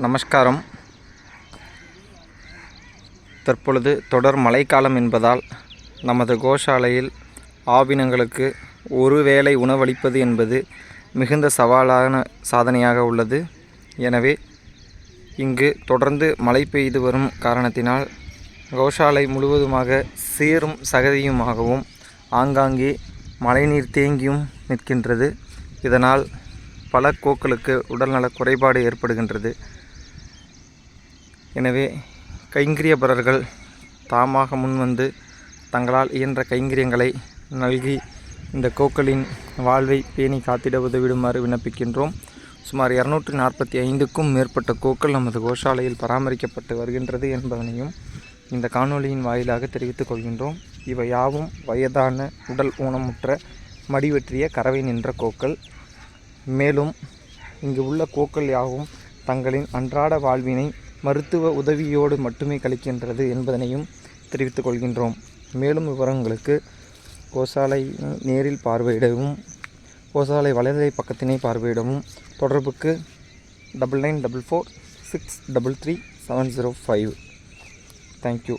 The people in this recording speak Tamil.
நமஸ்காரம். தற்பொழுது தொடர் மழைக்காலம் என்பதால் நமது கோஷாலையில் ஆவினங்களுக்கு ஒரு வேளை உணவளிப்பது என்பது மிகுந்த சவாலான சாதனையாக உள்ளது. எனவே இங்கு தொடர்ந்து மழை பெய்து வரும் காரணத்தினால் கோஷாலை முழுவதுமாக சீரும் சகதியுமாகவும் ஆங்காங்கே மழைநீர் தேங்கியும் நிற்கின்றது. இதனால் பல கோக்களுக்கு உடல்நல குறைபாடு ஏற்படுகின்றது. எனவே கைங்கரியபரர்கள் தாமாக முன்வந்து தங்களால் இயன்ற கைங்கரியங்களை நல்கி இந்த கோக்களின் வாழ்வை பேணி காத்திட உதவிடுமாறு விண்ணப்பிக்கின்றோம். சுமார் இரநூற்றி நாற்பத்தி ஐந்துக்கும் மேற்பட்ட கோக்கள் நமது கோஷாலையில் பராமரிக்கப்பட்டு வருகின்றது என்பதனையும் இந்த காணொளியின் வாயிலாக தெரிவித்துக் கொள்கின்றோம். இவை யாவும் வயதான உடல் ஊனமுற்ற மடிவெற்றிய கறவை நின்ற கோக்கள். மேலும் இங்கு உள்ள கோக்கள் யாவும் தங்களின் அன்றாட வாழ்வினை மருத்துவ உதவியோடு மட்டுமே கழிக்கின்றது என்பதனையும் தெரிவித்துக் கொள்கின்றோம். மேலும் விவரங்களுக்கு கோசாலை நேரில் பார்வையிடவும் கோசாலை வலைதளை பக்கத்தினை பார்வையிடவும் தொடர்புக்கு double nine double four six double three seven zero five thank you